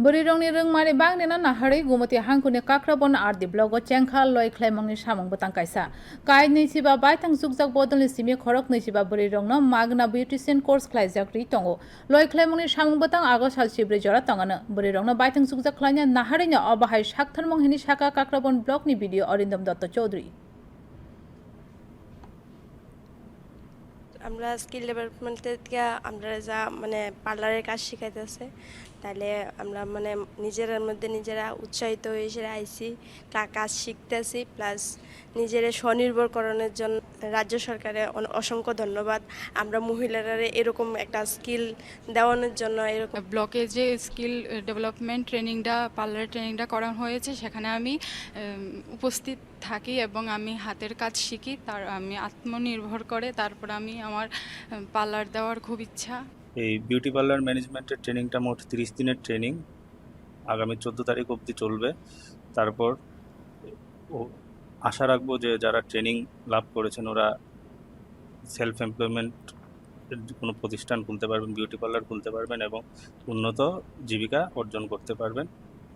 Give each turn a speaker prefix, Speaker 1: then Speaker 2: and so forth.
Speaker 1: Berirong ni reng mari bang ni na nahari gumati hangkuni kakrabon ardi blogo chengkha loi khlaimangni samang botang kaisa. Kai ni siba baitang zukjak bodol simi khorok ni siba berirong no magna beautician course khlaijak ri tongo. Loi khlaimangni samang botang ago sal sibri jora tongano. Berirong no baitang zukjak khlaina nahari ni obahai saktharmong hini saka kakrabon blog ni video Arindam Dotto Chaudhary.
Speaker 2: আমরা skill ডেভেলপমেন্টের থেকে আমরা যা মানে পার্লারের কাজ শিখাইতেছে তাহলে আমরা মানে নিজের মধ্যে নিজেরা উৎসাহিত হয়ে সেরা আইসি কাজ শিখতেছি প্লাস নিজের স্বনির্ভর করণের জন্য রাজ্য সরকারের অসংখ্য ধন্যবাদ। আমরা মহিলারা এরকম একটা স্কিল দেওয়ানোর জন্য এরকম
Speaker 3: ব্লকে যে স্কিল ডেভেলপমেন্ট ট্রেনিংটা পার্লার ট্রেনিংটা করা হয়েছে, সেখানে আমি উপস্থিত থাকি এবং আমি হাতের কাজ শিখি, তার আমি আত্মনির্ভর করে, তারপর আমি আমার পার্লার দেওয়ার খুব ইচ্ছা।
Speaker 4: এই বিউটি পার্লার ম্যানেজমেন্টের ট্রেনিংটা মোট তিরিশ দিনের ট্রেনিং। আগামী চোদ্দ তারিখ অবধি চলবে। তারপর আশা রাখব যে যারা ট্রেনিং লাভ করেছেন, ওরা সেলফ এমপ্লয়মেন্ট কোনো প্রতিষ্ঠান খুলতে পারবেন, বিউটি পার্লার খুলতে পারবেন এবং উন্নত জীবিকা অর্জন করতে পারবেন।